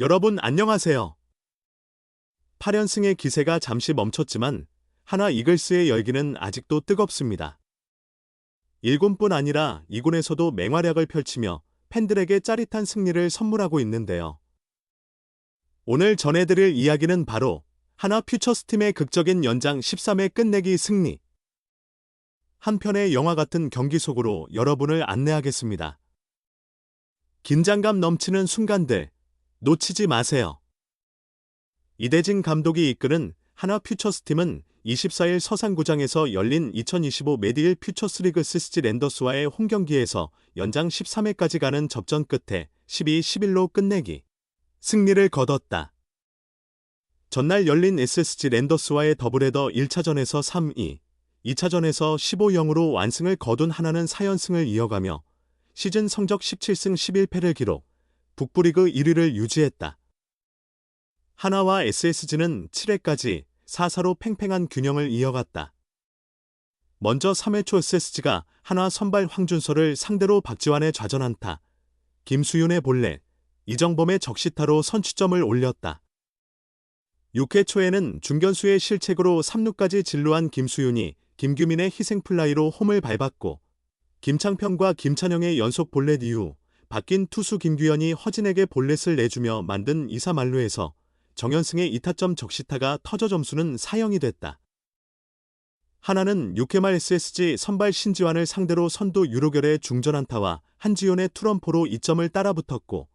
여러분 안녕하세요. 8연승의 기세가 잠시 멈췄지만 하나 이글스의 열기는 아직도 뜨겁습니다. 1군뿐 아니라 2군에서도 맹활약을 펼치며 팬들에게 짜릿한 승리를 선물하고 있는데요. 오늘 전해드릴 이야기는 바로 하나 퓨처스팀의 극적인 연장 13회 끝내기 승리. 한편의 영화 같은 경기 속으로 여러분을 안내하겠습니다. 긴장감 넘치는 순간들 놓치지 마세요. 이대진 감독이 이끄는 하나 퓨처스팀은 24일 서산구장에서 열린 2025 메디일 퓨처스리그 시스지 랜더스와의 홈경기에서 연장 13회까지 가는 접전 끝에 12-11로 끝내기 승리를 거뒀다. 전날 열린 SSG 랜더스와의 더블헤더 1차전에서 3-2, 2차전에서 15-0으로 완승을 거둔 하나는 4연승을 이어가며 시즌 성적 17승 11패를 기록, 북부리그 1위를 유지했다. 하나와 SSG는 7회까지 4사로 팽팽한 균형을 이어갔다. 먼저 3회 초 SSG가 하나 선발 황준서를 상대로 박지환의 좌전안타, 김수윤의 볼넷, 이정범의 적시타로 선취점을 올렸다. 6회 초에는 중견수의 실책으로 3루까지 진루한 김수윤이 김규민의 희생플라이로 홈을 밟았고 김창평과 김찬영의 연속 볼넷 이후 바뀐 투수 김규현이 허진에게 볼넷을 내주며 만든 2사 만루에서 정현승의 2타점 적시타가 터져 점수는 4영이 됐다. 하나는 6회 말 SSG 선발 신지환을 상대로 선두 유로결의 중전안타와 한지훈의 투런포로 2점을 따라붙었고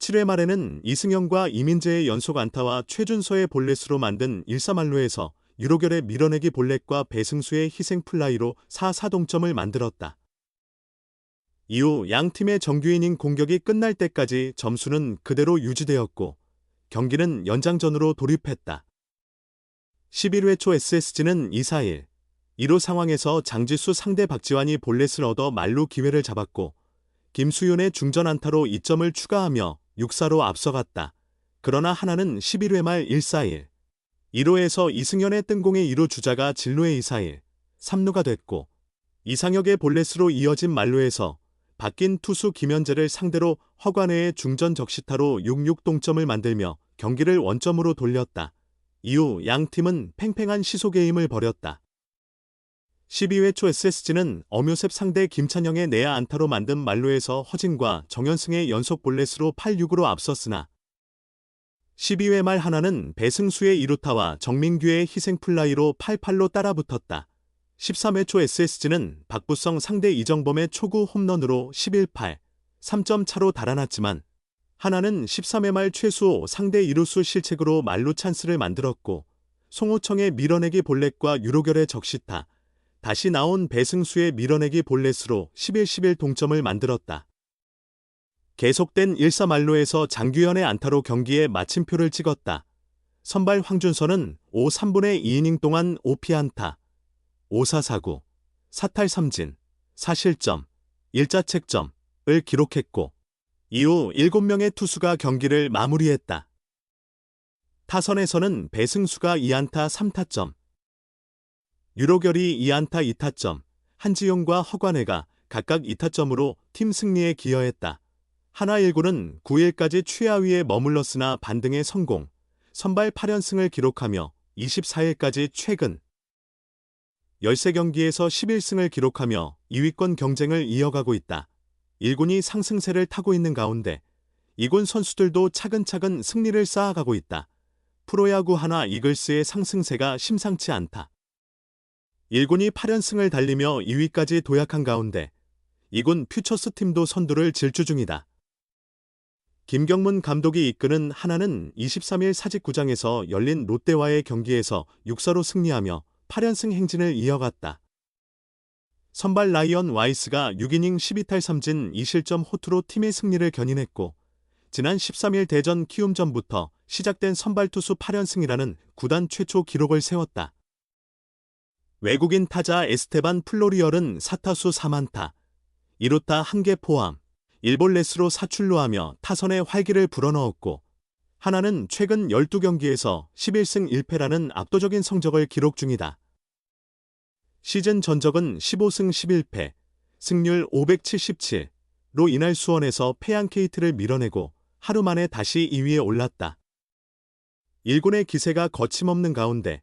7회 말에는 이승영과 이민재의 연속 안타와 최준서의 볼넷으로 만든 1사만루에서 유로결의 밀어내기 볼넷과 배승수의 희생 플라이로 4-4 동점을 만들었다. 이후 양 팀의 정규이닝 공격이 끝날 때까지 점수는 그대로 유지되었고 경기는 연장전으로 돌입했다. 11회 초 SSG는 2-4-1, 1호 상황에서 장지수 상대 박지환이 볼넷을 얻어 말루 기회를 잡았고 김수윤의 중전 안타로 2점을 추가하며 6사로 앞서갔다. 그러나 하나는 11회 말 1-4-1, 1호에서 이승현의 뜬공의 1루 주자가 진루의 2-4-1, 3루가 됐고 이상혁의 볼넷으로 이어진 말루에서 바뀐 투수 김현재를 상대로 허관회의 중전 적시타로 6-6 동점을 만들며 경기를 원점으로 돌렸다. 이후 양 팀은 팽팽한 시소 게임을 벌였다. 12회 초 SSG는 엄요셉 상대 김찬영의 내야 안타로 만든 말루에서 허진과 정현승의 연속 볼넷으로 8-6으로 앞섰으나 12회 말 하나는 배승수의 2루타와 정민규의 희생플라이로 8-8로 따라붙었다. 13회 초 SSG는 박부성 상대 이정범의 초구 홈런으로 11-8, 3점 차로 달아났지만 하나는 13회 말 최수호 상대 이루수 실책으로 말루 찬스를 만들었고 송호청의 밀어내기 볼넷과 유로결의 적시타, 다시 나온 배승수의 밀어내기 볼넷으로 11-11 동점을 만들었다. 계속된 1사 말로에서 장규현의 안타로 경기에 마침표를 찍었다. 선발 황준서는 5 3분의 2이닝 동안 5피 안타, 5사4구, 사탈 3진, 사실점, 일자책점을 기록했고 이후 7명의 투수가 경기를 마무리했다. 타선에서는 배승수가 2안타 3타점, 유로결이 2안타 2타점, 한지용과 허관회가 각각 2타점으로 팀 승리에 기여했다. 하나 1구는 9일까지 최하위에 머물렀으나 반등에 성공, 선발 8연승을 기록하며 24일까지 최근 13경기에서 11승을 기록하며 2위권 경쟁을 이어가고 있다. 1군이 상승세를 타고 있는 가운데 2군 선수들도 차근차근 승리를 쌓아가고 있다. 프로야구 하나 이글스의 상승세가 심상치 않다. 1군이 8연승을 달리며 2위까지 도약한 가운데 2군 퓨처스 팀도 선두를 질주 중이다. 김경문 감독이 이끄는 하나는 23일 사직구장에서 열린 롯데와의 경기에서 6사로 승리하며 8연승 행진을 이어갔다. 선발 라이언 와이스가 6이닝 12탈 3진 2실점 호투로 팀의 승리를 견인했고 지난 13일 대전 키움전부터 시작된 선발 투수 8연승이라는 구단 최초 기록을 세웠다. 외국인 타자 에스테반 플로리얼은 4타수 3안타, 1루타 1개 포함, 1볼넷으로 사출루하며 타선의 활기를 불어넣었고 하나는 최근 12경기에서 11승 1패라는 압도적인 성적을 기록 중이다. 시즌 전적은 15승 11패, 승률 577로 이날 수원에서 패양 케이트를 밀어내고 하루 만에 다시 2위에 올랐다. 1군의 기세가 거침없는 가운데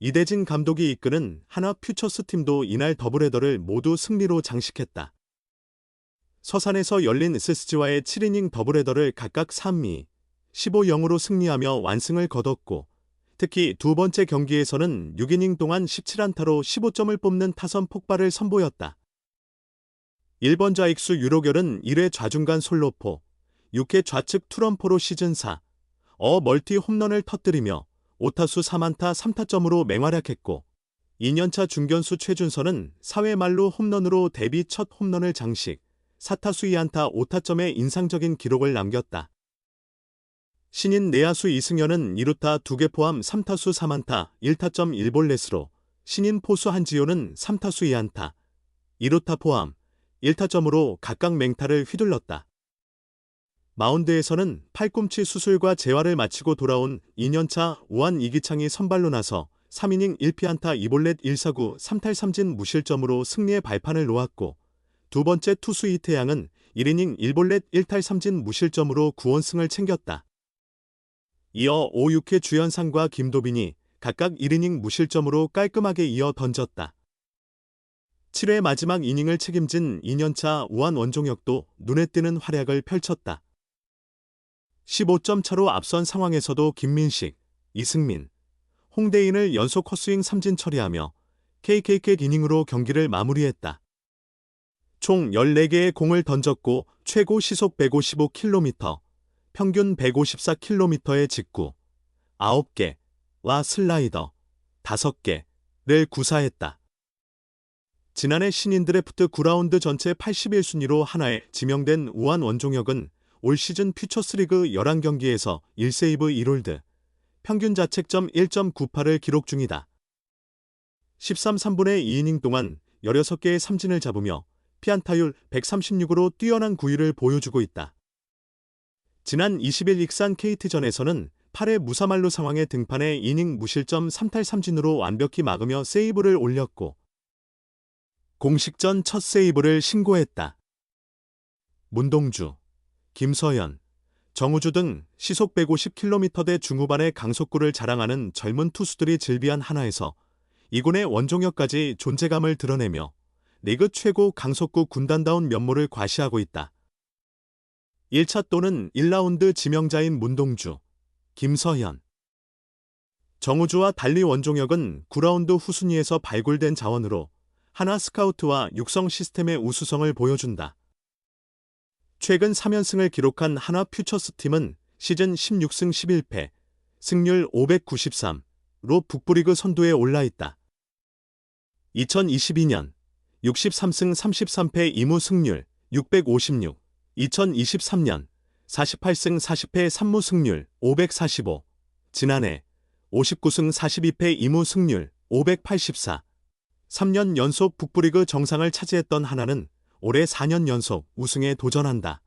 이대진 감독이 이끄는 하나 퓨처스 팀도 이날 더블헤더를 모두 승리로 장식했다. 서산에서 열린 SSG와의 7이닝 더블헤더를 각각 3위, 15-0으로 승리하며 완승을 거뒀고 특히 두 번째 경기에서는 6이닝 동안 17안타로 15점을 뽑는 타선 폭발을 선보였다. 1번 좌익수 유로결은 1회 좌중간 솔로포, 6회 좌측 투런포로 시즌 4, 어 멀티 홈런을 터뜨리며 5타수 3안타 3타점으로 맹활약했고 2년차 중견수 최준선은 4회 말로 홈런으로 데뷔 첫 홈런을 장식, 4타수 2안타 5타점의 인상적인 기록을 남겼다. 신인 내야수 이승현은 2루타 2개 포함 3타수 3안타 1타점 1볼넷으로 신인 포수 한지효는 3타수 2안타 2루타 포함 1타점으로 각각 맹타를 휘둘렀다. 마운드에서는 팔꿈치 수술과 재활을 마치고 돌아온 2년차 우한 이기창이 선발로 나서 3이닝 1피안타 2볼넷 1사구 3탈 3진 무실점으로 승리의 발판을 놓았고 두 번째 투수 이태양은 1이닝 1볼넷 1탈 3진 무실점으로 9원승을 챙겼다. 이어 5, 6회 주연상과 김도빈이 각각 1이닝 무실점으로 깔끔하게 이어 던졌다. 7회 마지막 이닝을 책임진 2년차 우한 원종혁도 눈에 띄는 활약을 펼쳤다. 15점 차로 앞선 상황에서도 김민식, 이승민, 홍대인을 연속 헛스윙 삼진 처리하며 KKK 이닝으로 경기를 마무리했다. 총 14개의 공을 던졌고 최고 시속 155km, 평균 154km의 직구, 9개와 슬라이더, 5개를 구사했다. 지난해 신인 드래프트 9라운드 전체 81순위로 하나에 지명된 우한 원종혁은 올 시즌 퓨처스리그 11경기에서 1세이브 1홀드, 평균 자책점 1.98을 기록 중이다. 13, 3분의 2이닝 동안 16개의 삼진을 잡으며 피안타율 136으로 뛰어난 구위를 보여주고 있다. 지난 20일 익산 KT전에서는 8회 무사말로 상황에 등판해 이닝 무실점 3탈 3진으로 완벽히 막으며 세이브를 올렸고 공식전 첫 세이브를 신고했다. 문동주, 김서연, 정우주 등 시속 150km대 중후반의 강속구를 자랑하는 젊은 투수들이 즐비한 하나에서 이군의 원종혁까지 존재감을 드러내며 리그 최고 강속구 군단다운 면모를 과시하고 있다. 1차 또는 1라운드 지명자인 문동주, 김서현, 정우주와 달리 원종혁은 9라운드 후순위에서 발굴된 자원으로 하나 스카우트와 육성 시스템의 우수성을 보여준다. 최근 3연승을 기록한 하나 퓨처스 팀은 시즌 16승 11패, 승률 593로 북부리그 선두에 올라 있다. 2022년 63승 33패 이무 승률 656, 2023년 48승 40패 3무 승률 545, 지난해 59승 42패 이무 승률 584, 3년 연속 북부리그 정상을 차지했던 하나는 올해 4년 연속 우승에 도전한다.